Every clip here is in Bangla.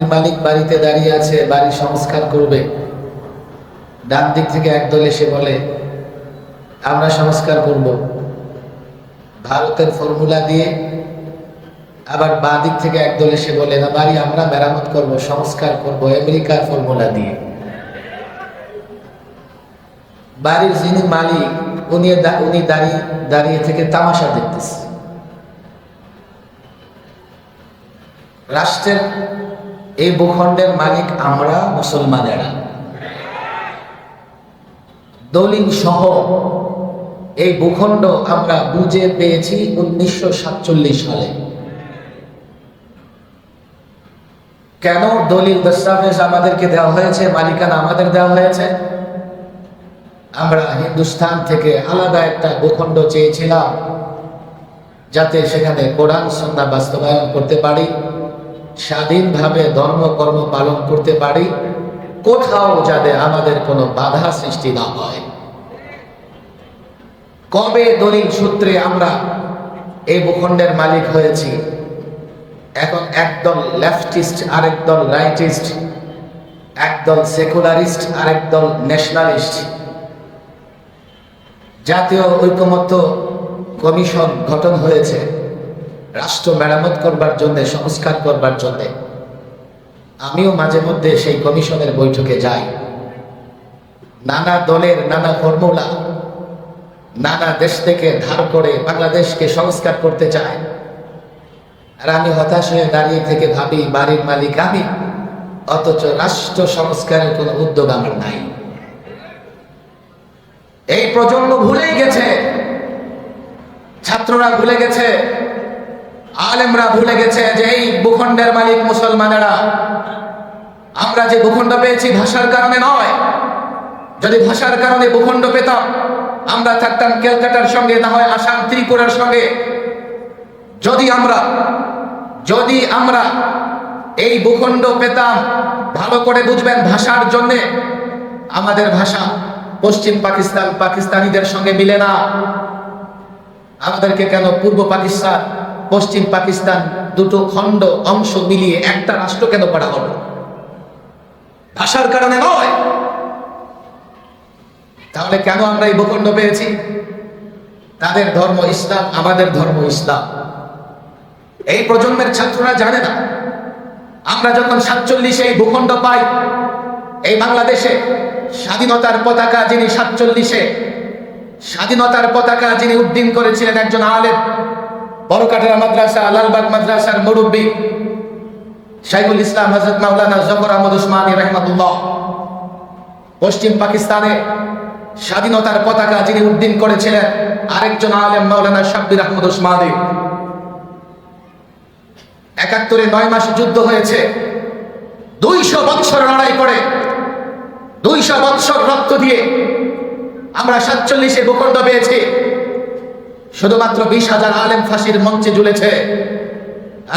মালিক বাড়িতে দাঁড়িয়ে আছে, বাড়ি সংস্কার করবে। ডান দিক থেকে একদল এসে বলে, আমরা সংস্কার করব। ভারতের ফর্মুলা দিয়ে আবার বাঁ দিক থেকে একদল এসে বলে, না বাড়ি আমরা মেরামত করব, সংস্কার করব আমেরিকার ফর্মুলা দিয়ে। বাড়ির যিনি মালিক, উনি উনি দাঁড়িয়ে দাঁড়িয়ে থেকে তামাশা দেখতেছে। রাষ্ট্রের এই ভূখণ্ডের মালিক আমরা, মুসলমানেরা। দলিল সহ এই ভূখণ্ড আমরা বুঝে পেয়েছি উনিশশো সাতচল্লিশ সালে। কেন দলিল দস্তাবেজ আমাদেরকে দেওয়া হয়েছে, মালিকানা আমাদের দেওয়া হয়েছে? আমরা হিন্দুস্তান থেকে আলাদা একটা ভূখণ্ড চেয়েছিলাম, যাতে সেখানে কোরআন সন্ধ্যা বাস্তবায়ন করতে পারি। স্বাধীনভাবে ধর্ম, কর্ম পালন করতে পারি, কোথাও যাতে আমাদের কোনো বাধা সৃষ্টি না হয়। কবে দলিল সূত্রে আমরা এই ভূখণ্ডের মালিক হয়েছি? এখন একদল লেফটিস্ট, আরেক দল রাইটিস্ট, একদল সেকুলারিস্ট, আরেক দল ন্যাশনালিস্ট। জাতীয় ঐকমত্য কমিশন গঠন হয়েছে। রাষ্ট্র মেরামত করবার জন্য, সংস্কার করবার জন্য। আমিও মাঝে মধ্যে সেই কমিশনের বৈঠকে যাই। নানা দলের নানা ফর্মুলা, নানা দেশ থেকে ধার করে বাংলাদেশকে সংস্কার করতে চায় আর আমি হতাশ হয়ে দাঁড়িয়ে থেকে ভাবি, বাড়ির মালিক আমি, অথচ রাষ্ট্র সংস্কারের কোনো উদ্যোগ আমার নাই। এই প্রজন্ম ভুলেই গেছে। ছাত্ররা ভুলে গেছে। আলেমরা ভুলে গেছে যে এই ভূখণ্ডের মালিক মুসলমানেরা। আমরা যে ভূখণ্ড পেয়েছি ভাষার কারণে নয়। যদি ভাষার কারণে ভূখণ্ড পেতাম, আমরা থাকতাম ক্যালকাটার সঙ্গে, না হয় আসাম, ত্রিপুরার সঙ্গে। যদি আমরা যদি আমরা এই ভূখণ্ড পেতাম, ভালো করে বুঝবেন ভাষার জন্যে, আমাদের ভাষা পশ্চিম পাকিস্তান, পাকিস্তানিদের সঙ্গে মিলে না। আমাদেরকে কেন পূর্ব পাকিস্তান পশ্চিম পাকিস্তান দুটো খণ্ড অংশ মিলিয়ে একটা রাষ্ট্র কেন করা হলো? ভাষার কারণে নয়। তাহলে কেন আমরা এই ভূখণ্ড পেয়েছি? তাদের ধর্ম ইসলাম, আমাদের ধর্ম ইসলাম। এই প্রজন্মের ছাত্ররা জানে না। আমরা যখন সাতচল্লিশে এই ভূখণ্ড পাই, এই বাংলাদেশে স্বাধীনতার পতাকা যিনি সাতচল্লিশে, স্বাধীনতার পতাকা যিনি উদ্দিন করেছিলেন একজন আলেম বড়কাটেরা মাদ্রাসা, লালবাগ মাদ্রাসার মুরব্বী শাইখুল ইসলাম হজরত মাওলানা জফর আহমদ উসমানী রহমাতুল্লাহ পশ্চিম পাকিস্তানে স্বাধীনতার পতাকা যিনি উদ্দিন করেছিলেন, আরেকজন আলেম মাওলানা শাব্বির আহমদ উসমানী। একাত্তরে নয় মাস যুদ্ধ হয়েছে। দুইশো বৎসর লড়াই করে, দুইশো বৎসর রক্ত দিয়ে আমরা সাতচল্লিশে ভূখণ্ড পেয়েছি। শুধুমাত্র বিশ হাজার আলেম ফাঁসির মঞ্চে ঝুলেছে।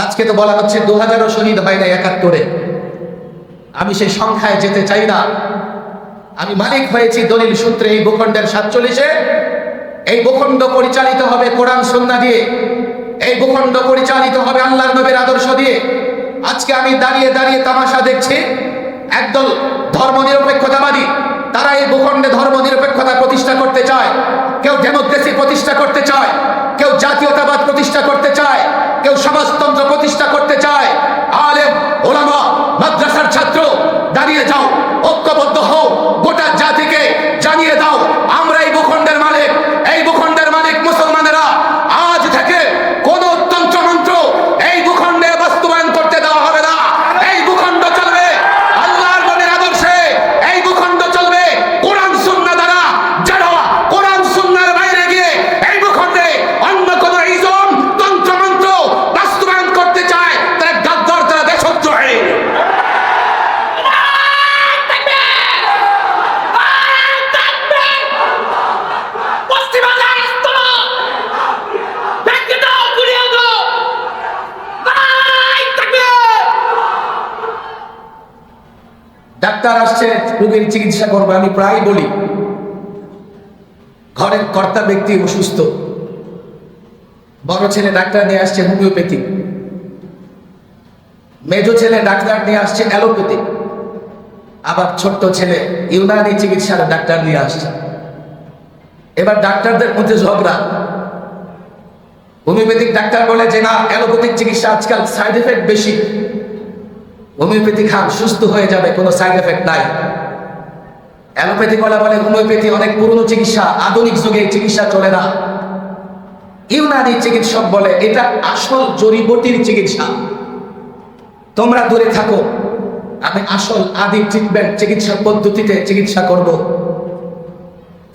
আজকে তো বলা হচ্ছে দু হাজারও শহীদ হয় না একাত্তরে। আমি সেই সংখ্যায় যেতে চাই না। আমি মালিক হয়েছি দলিল সূত্রে এই ভূখণ্ডের সাতচল্লিশে। এই ভূখণ্ড পরিচালিত হবে কোরআন সন্না দিয়ে। এই ভূখণ্ড পরিচালিত হবে আল্লাহর নবীর আদর্শ দিয়ে। আজকে আমি দাঁড়িয়ে দাঁড়িয়ে তামাশা দেখছি। একদল ধর্ম নিরপেক্ষতাবাদী তারা এই ভূখণ্ডে ধর্ম নিরপেক্ষতা প্রতিষ্ঠা করতে চায়। কেউ প্রতিষ্ঠা করতে চায় কেউ জাতীয়তাবাদ প্রতিষ্ঠা করতে চায় কেউ সমাজতন্ত্র প্রতিষ্ঠা করতে চায় আলেম ওলামা মাদ্রাসার ছাত্র দাঁড়িয়ে যাও ঐক্যবদ্ধ হও গোটা জাতিকে জানিয়ে দাও আমরা এই ভূখণ্ডের মালিক এই ভূখণ্ডের মালিক মুসলমানেরা আজ থেকে কোন তন্ত্রমন্ত্র এই ভূখণ্ডে বাস্তবায়ন করতে দেওয়া হবে না এই ভূখণ্ড চলবে আল্লাহর নবীর আদর্শে এই ভূখণ্ড চলবে কোরআন সুন্নাহ দ্বারা যারা কোরআন সুন্নাহর বাইরে গিয়ে এই ভূখণ্ডে অন্য কোন ইজম তন্ত্রমন্ত্র বাস্তবায়ন করতে চায় তারা গাদ্দার তারা দেশদ্রোহী পশ্চিমবাংলার ইস্তমা ভেঙে দাও গুড়িয়ে দাও ভাই থাকবে ডাক্তার আসছে, রোগীর চিকিৎসা করবে, আমি প্রায় বলি, ঘরের কর্তা ব্যক্তি অসুস্থ। বড় ছেলে ডাক্তার নিয়ে আসছে হোমিওপ্যাথি। মেজো ছেলে ডাক্তার নিয়ে আসছে অ্যালোপ্যাথি। আবার ছোট্ট ছেলে ইউনানি চিকিৎসার ডাক্তার নিয়ে আসছে। এবার ডাক্তারদের মধ্যে ঝগড়া। হোমিওপ্যাথিক ডাক্তার বলে যে, না, অ্যালোপ্যাথিক চিকিৎসা আজকাল সাইড এফেক্ট বেশি। হোমিওপ্যাথি খান, সুস্থ হয়ে যাবে, কোনো সাইড এফেক্ট নাই। অ্যালোপ্যাথি বলা বলে, হোমিওপ্যাথি অনেক পুরনো চিকিৎসা, আধুনিক যুগে চিকিৎসা চলে না। ইউনানি চিকিৎসক বলে, এটা আসল জড়িবটির চিকিৎসা। তোমরা দূরে থাকো, আমি আসল আদি ট্রিটমেন্ট চিকিৎসা পদ্ধতিতে চিকিৎসা করব।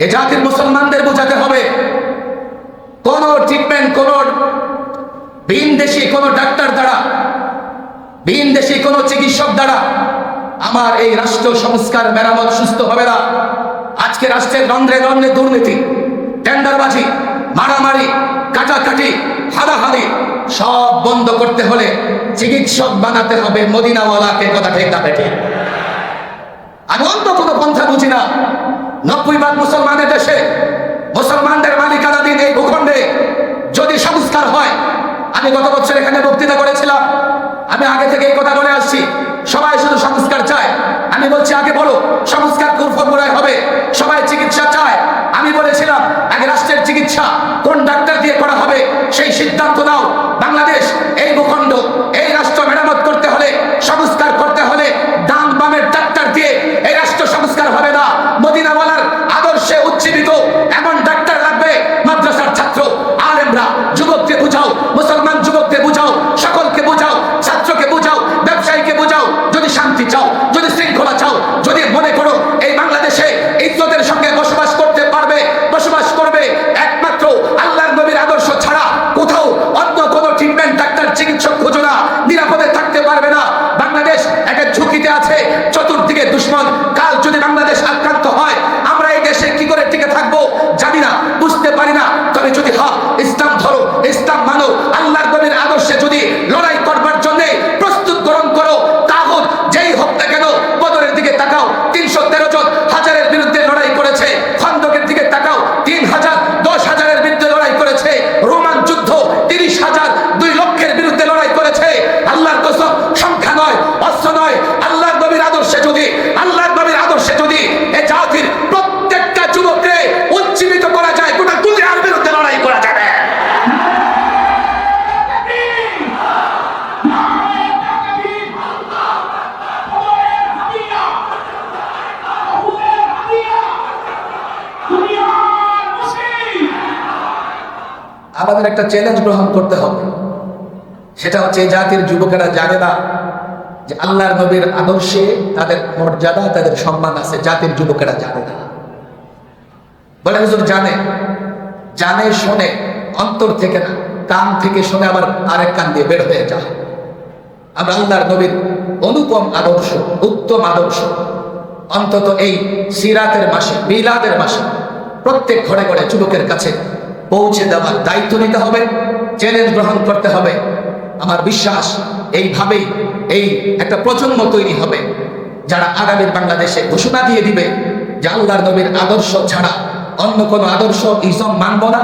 এ জাতির মুসলমানদের বোঝাতে হবে, কোন ট্রিটমেন্ট কোন ভিন দেশি কোন ডাক্তার দ্বারা ভিন দেশি কোন চিকিৎসক দ্বারা আমার এই রাষ্ট্র সংস্কার মেরামত সুস্থ হবে না। আজকে রাষ্ট্রের রন্ধ্রে রন্ধ্রে দুর্নীতি, টেন্ডারবাজি, মারামারি, কাটাকাটি, হানাহানি, সব বন্ধ করতে হলে চিকিৎসক বানাতে হবে মদিনাওয়ালাকে, কথা ঠিক না ঠিক আমি অন্য কোনো পন্থা বুঝি না। নব্বই ভাগ মুসলমানের দেশে মুসলমানদের মালিকানাধীন এই ভূখণ্ডে যদি সংস্কার হয়, আমি গত বছর এখানে বক্তৃতা করেছিলাম আমি আগে থেকে এই কথা বলে আসছি। সবাই শুধু সংস্কার চায়। আমি বলছি, আগে বলো, সংস্কার কোন ফর্মুলায় হবে? সবাই চিকিৎসা চায়। আমি বলেছিলাম, আগে রাষ্ট্রের চিকিৎসা কোন ডাক্তার দিয়ে করা হবে, সেই সিদ্ধান্ত নাও। আমাদের একটা চ্যালেঞ্জ গ্রহণ করতে হবে। সেটা হচ্ছে জাতির যুবকেরা জানে না যে আল্লাহর নবীর আদর্শে তাদের মর্যাদা, তাদের সম্মান আছে। জাতির যুবকেরা জানে না। বলে হুজুর, জানে। জানে, শোনে। অন্তর থেকে না, কান থেকে শুনে আবার আরেক কান দিয়ে বের হয়ে যায়। আমরা আল্লাহর নবীর অনুপম আদর্শ, উত্তম আদর্শ। অন্তত এই সিরাতের মাসে বিলাদের মাসে, প্রত্যেক ঘরে ঘরে যুবকের কাছে পৌঁছে দেওয়ার দায়িত্ব নিতে হবে চ্যালেঞ্জ গ্রহণ করতে হবে। আমার বিশ্বাস, এইভাবেই এই একটা প্রজন্ম তৈরি হবে, যারা আগামীর বাংলাদেশে ঘোষণা দিয়ে দিবে যে আল্লাহর নবীর আদর্শ ছাড়া অন্য কোনো আদর্শ ইজম মানব না,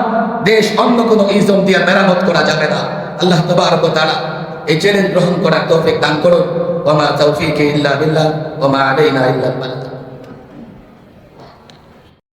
দেশ অন্য কোনো ইজম দিয়ে মেরামত করা যাবে না। আল্লাহ তবারক তারা এই চ্যালেঞ্জ গ্রহণ করার তৌফিক দান করুন। ওমা তৌফিক ইল্লা বিল্লাহ ওমা আলাইনা ইল্লা